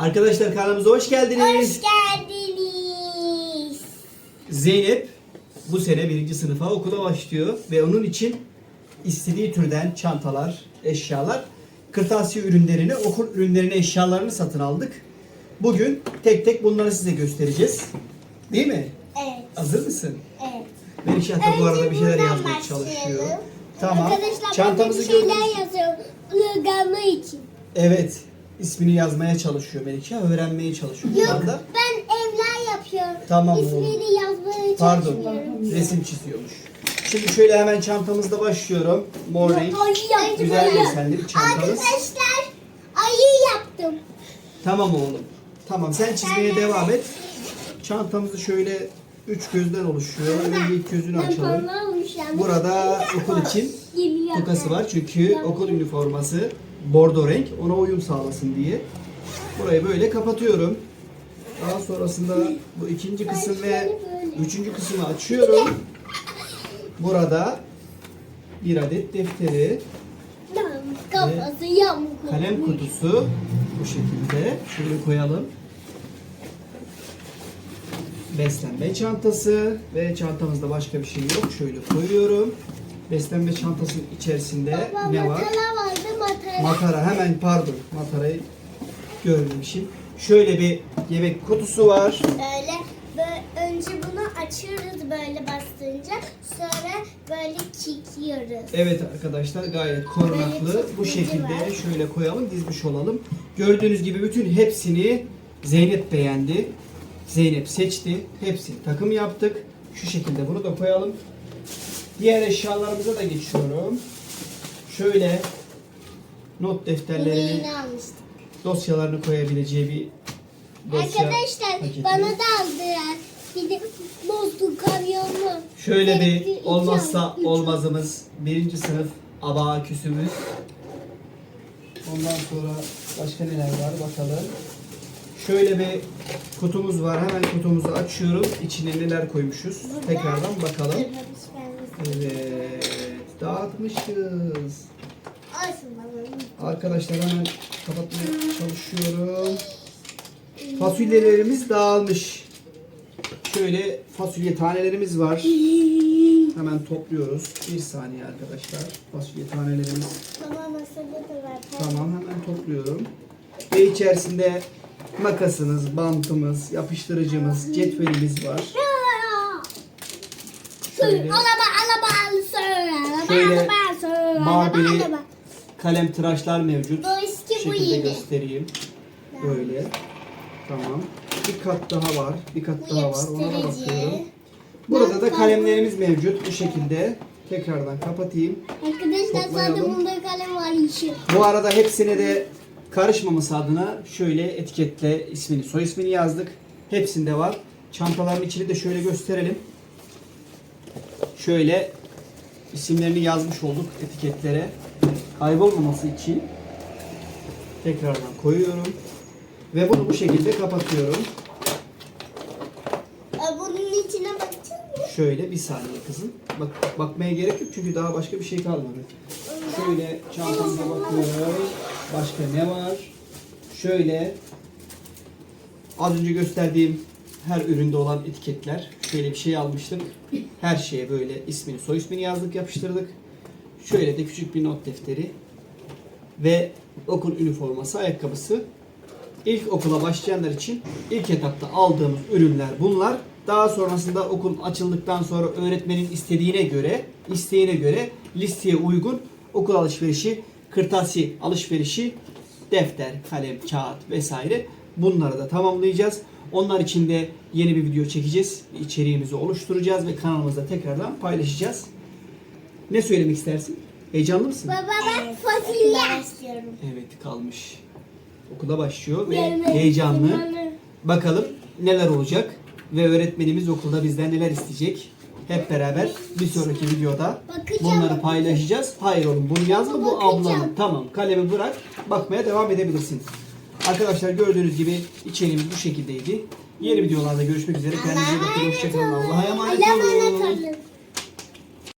Arkadaşlar kanalımıza hoş geldiniz. Hoş geldiniz. Zeynep bu sene birinci sınıfa okula başlıyor ve onun için istediği türden çantalar, eşyalar, kırtasiye ürünlerini, okul ürünlerini, eşyalarını satın aldık. Bugün tek tek bunları size göstereceğiz. Değil mi? Evet, Hazır mısın? evet. Melişah da bu arada bir şeyler yazmaya başlayalım. çalışıyor. Tamam. Arkadaşlar Çantamızı bir şeyler gördünüz. yazıyor. Ilgama için. Evet. İsmini yazmaya çalışıyor Melike. Öğrenmeye çalışıyor şu Yok anda. ben evler yapıyorum. Tamam oğlum. İsmini yazmaya Pardon. çalışıyorum. Resim çiziyormuş. Şimdi şöyle hemen çantamızda başlıyorum. Mor renk. Ayı Güzel desenli bir çantamız. Arkadaşlar ayı yaptım. Tamam oğlum. Tamam sen çizmeye devam et. Çantamızı şöyle üç gözden oluşuyor. Önce ilk gözünü açalım. Burada okul için Geliyor. tokası var. Çünkü okul üniforması bordo renk. Ona uyum sağlasın diye. Burayı böyle kapatıyorum. Daha sonrasında bu ikinci kısım ve üçüncü kısmı açıyorum. Burada bir adet defteri, Kafası yamuk. kalem kutusu bu şekilde. Şöyle koyalım. Beslenme çantası ve çantamızda başka bir şey yok. Şöyle koyuyorum. Beslenme çantasının içerisinde Baba, ne var? Matara vardı matara. Matara hemen pardon matarayı görmemişim. Şöyle bir yemek kutusu var. Böyle, böyle önce bunu açıyoruz böyle bastırınca sonra böyle çekiyoruz. Evet arkadaşlar gayet korunaklı. Bu şekilde var. şöyle koyalım dizmiş olalım. Gördüğünüz gibi bütün hepsini Zeynep beğendi. Zeynep seçti. Hepsini takım yaptık. Şu şekilde bunu da koyalım. Diğer eşyalarımıza da geçiyorum. Şöyle not defterlerini, yeni almıştık. dosyalarını koyabileceği bir dosya Arkadaşlar paketi. bana da aldılar. Bir de bozdu kamyonlu. Şöyle Bir, olmazsa olmazımız birinci sınıf abaküsümüz. Ondan sonra başka neler var bakalım. Şöyle bir kutumuz var. Hemen kutumuzu açıyorum. İçine neler koymuşuz. Tekrardan bakalım. Evet. Dağıtmışız. Olsun bana. Arkadaşlar hemen kapatmaya çalışıyorum. Fasulyelerimiz dağılmış. Şöyle fasulye tanelerimiz var. Hemen topluyoruz. Bir saniye arkadaşlar. Fasulye tanelerimiz Tamam masada da var. tamam. Hemen topluyorum. Ve içerisinde makasımız, bantımız, yapıştırıcımız, cetvelimiz var. Şöyle Şöyle araba. Kalem tıraşlar mevcut. Bu eski, bu şekilde yeni. göstereyim. Böyle. Tamam. Bir kat daha var. Bir kat Bu daha var. Ona da yapıştırıcı. bakıyorum. Burada da kalemlerimiz mevcut. Bu şekilde. Tekrardan kapatayım. Arkadaşlar Toplayalım. zaten bunda kalem var işi. Bu arada hepsine de karışmaması adına şöyle etiketle ismini, soy ismini yazdık. Hepsinde var. Çantaların içini de şöyle gösterelim. Şöyle isimlerini yazmış olduk etiketlere. Kaybolmaması için tekrardan koyuyorum. Ve bunu bu şekilde kapatıyorum. Aa, Bunun içine bakacak mısın? Şöyle bir saniye kızım. Bak bakmaya gerek yok çünkü daha başka bir şey kalmadı. Şöyle çantamıza bakıyoruz. Başka ne var? Şöyle az önce gösterdiğim her üründe olan etiketler. Şöyle bir şey almıştık. Her şeye böyle ismini, soy ismini yazdık, yapıştırdık. Şöyle de küçük bir not defteri ve okul üniforması, ayakkabısı. İlk okula başlayanlar için ilk etapta aldığımız ürünler bunlar. Daha sonrasında okul açıldıktan sonra öğretmenin istediğine göre, isteğine göre listeye uygun okul alışverişi, kırtasiye alışverişi, defter, kalem, kağıt vesaire bunları da tamamlayacağız. Onlar için de yeni bir video çekeceğiz. İçeriğimizi oluşturacağız ve kanalımızda tekrardan paylaşacağız. Ne söylemek istersin? Heyecanlı mısın? Baba ben fasulye. başlıyorum. Evet kalmış. Okula başlıyor ve Gelmek heyecanlı. istedim. Bakalım neler olacak ve öğretmenimiz okulda bizden neler isteyecek. Hep beraber bir sonraki videoda Bakacağım. bunları paylaşacağız. Hayır oğlum bunu yazma bu ablanın. Tamam kalemi bırak bakmaya devam edebilirsin. Arkadaşlar gördüğünüz gibi içeriğimiz bu şekildeye. Yeni videolarda görüşmek üzere. Kendinize bakın. Hoşçakalın. Allah'a emanet olun.